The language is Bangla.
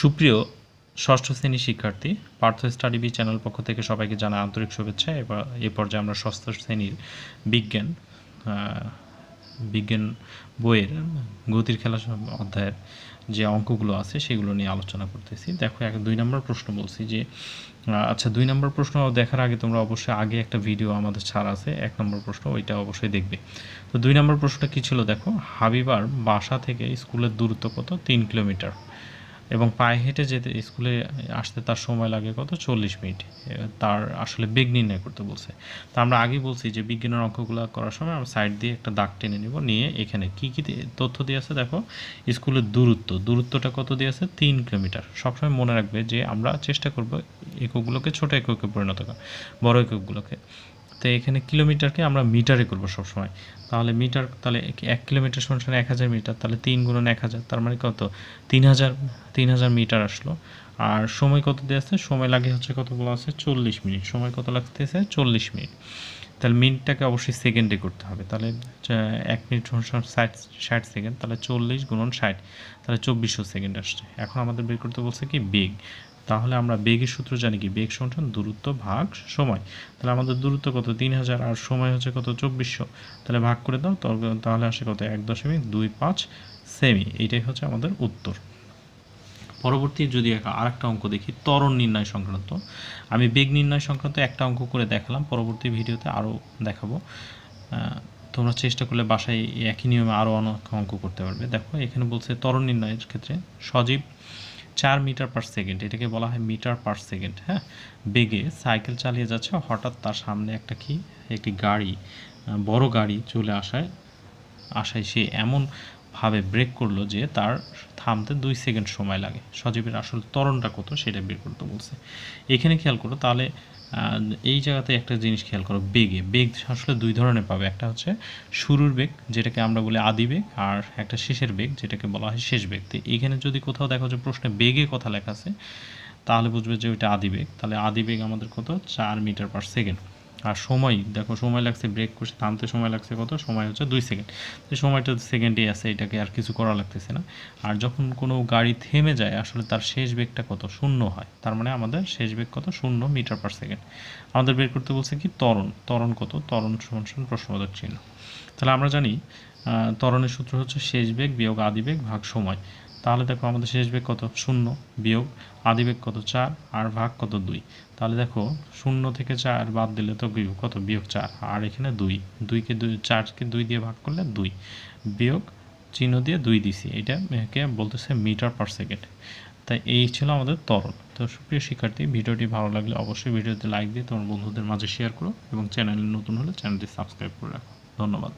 সুপ্রিয় ষষ্ঠ শ্রেণির শিক্ষার্থী, পার্থ স্টাডি বি চ্যানেল পক্ষ থেকে সবাইকে জানা আন্তরিক শুভেচ্ছা। এবার এ পর্যায়ে আমরা ষষ্ঠ শ্রেণির বিজ্ঞান বিজ্ঞান বইয়ের গতির খেলা অধ্যায়ের যে অঙ্কগুলো আছে সেগুলো নিয়ে আলোচনা করতেছি। দেখো, এক দুই নম্বর প্রশ্ন বলছি যে আচ্ছা দুই নম্বর প্রশ্ন দেখার আগে তোমরা অবশ্যই আগে একটা ভিডিও আমাদের ছাড় আছে, এক নম্বর প্রশ্ন, ওইটা অবশ্যই দেখবে। তো দুই নম্বর প্রশ্নটা কী ছিল দেখো? হাবিবার বাসা থেকে স্কুলের দূরত্ব কত? তিন কিলোমিটার। এবং পায়ে হেঁটে যেতে স্কুলে আসতে তার সময় লাগে কত? চল্লিশ মিনিট। তার আসলে বেগ নির্ণয় করতে বলছে। তা আমরা আগেই বলছি যে বিজ্ঞানের অঙ্কগুলো করার সময় আমরা সাইড দিয়ে একটা দাগ টেনে নিব, নিয়ে এখানে কি কি তথ্য দিয়ে আছে দেখো? স্কুলের দূরত্ব। দূরত্বটা কত দিয়ে আছে? তিন কিলোমিটার। সবসময় মনে রাখবে যে আমরা চেষ্টা করব এককগুলোকে ছোট এককে পরিণত করা, বড় এককগুলোকে। তো এখানে কিলোমিটারকে আমরা মিটারে করব সবসময়। তাহলে মিটার, তাহলে এক- কিলোমিটার সমান এক হাজার মিটার, তাহলে তিন গুণন এক হাজার, তার মানে কত? তিন হাজার তিন হাজার মিটার আসলো। আর সময় কত দিয়ে আসছে সময় লাগে হচ্ছে কতগুলো আছে? চল্লিশ মিনিট। সময় কত লাগতেছে চল্লিশ মিনিট। তাহলে মিনিটটাকে অবশ্যই সেকেন্ডে করতে হবে। তাহলে এক মিনিট ষাট ষাট সেকেন্ড, তাহলে চল্লিশ গুণন ষাট, তাহলে চব্বিশশো সেকেন্ড আসছে। এখন আমাদের বের করতে বলছে কি? বেগ। তাহলে আমরা বেগের সূত্র জানি কি? বেগ সমান দূরত্ব ভাগ সময়। তাহলে আমাদের দূরত্ব কত? তিন হাজার আর সময় হচ্ছে কত? চব্বিশশো। তাহলে ভাগ করে দাও তাহলে আসে কত? এক দশমিক দুই পাঁচ সেমি। এইটাই হচ্ছে আমাদের উত্তর। পরবর্তী যদি এক- আরেকটা অঙ্ক দেখি, ত্বরণ নির্ণয় সংক্রান্ত। আমি বেগ নির্ণয় সংক্রান্ত একটা অঙ্ক করে দেখালাম, পরবর্তী ভিডিওতে আরও দেখাবো। তোমরা চেষ্টা করলে বাসায় একই নিয়মে আরও অনেক অঙ্ক করতে পারবে। দেখো, এখানে বলছে ত্বরণ নির্ণয়ের ক্ষেত্রে সজীব চার মিটার পার সেকেন্ড এটাকে বলা হয় মিটার পার সেকেন্ড হ্যাঁ? বেগে সাইকেল চালিয়ে যাচ্ছে, হঠাৎ তার সামনে একটা কি? একটি গাড়ি বড় গাড়ি চলে আসায় আসায় সে। এমনভাবে ব্রেক করল যে তার থামতে দুই সেকেন্ড সময় লাগে। সজীবের আসল ত্বরণটা কত সেটা বের করতে বলছে। এখানে খেয়াল করো, তাহলে এই জায়গাতে একটা জিনিস খেয়াল করো, বেগে। বেগ আসলে দুই ধরনের পাবে। একটা হচ্ছে শুরুর বেগ, যেটাকে আমরা বলি আদি বেগ, আর একটা শেষের বেগ, যেটাকে বলা হয় শেষ বেগ। এখানে যদি কোথাও দেখো যে প্রশ্নে বেগে কথা লেখা আছে, তাহলে বুঝবে যে ওইটা আদি বেগ। তাহলে আদি বেগ আমাদের কত? চার মিটার পার সেকেন্ড আর সময়, দেখো সময় লাগছে ব্রেক করছে থামতে সময় লাগছে কত? সময় হচ্ছে দুই সেকেন্ড তো সময়টা সেকেন্ডে আছে, এটাকে আর কিছু করা লাগতেছে না। আর যখন কোনো গাড়ি থেমে যায়, আসলে তার শেষ বেগটা কত? শূন্য হয়। তার মানে আমাদের শেষ বেগ কত? শূন্য মিটার পার সেকেন্ড আমাদের বের করতে বলছে কি? তরণ তরণ কত? তরণ সমান প্রশ্নবোধক চিহ্ন। তাহলে আমরা জানি ত্বরণের সূত্র হচ্ছে শেষ বেগ বিয়োগ আদি বেগ ভাগ সময়। তাহলে দেখো আমাদের শেষ বেগ কত? শূন্য বিয়োগ আদি বেগ কত? চার আর ভাগ কত? দুই। তাহলে দেখো শূন্য থেকে চার বাদ দিলে তো বিয়োগ কত? বিয়োগ চার। আর এখানে দুই। দুইকে দুই, চারকে দুই দিয়ে ভাগ করলে দুই। বিয়োগ চিহ্ন দিয়ে দুই দিছি। এটা একে বলতেছে মিটার পার সেকেন্ড। তাই এই ছিল আমাদের তরল। তো সুপ্রিয় শিক্ষার্থী, ভিডিওটি ভালো লাগলে অবশ্যই ভিডিওতে লাইক দিয়ে তোমার বন্ধুদের মাঝে শেয়ার করো এবং চ্যানেলে নতুন হলে চ্যানেলটি সাবস্ক্রাইব করে রাখো। ধন্যবাদ।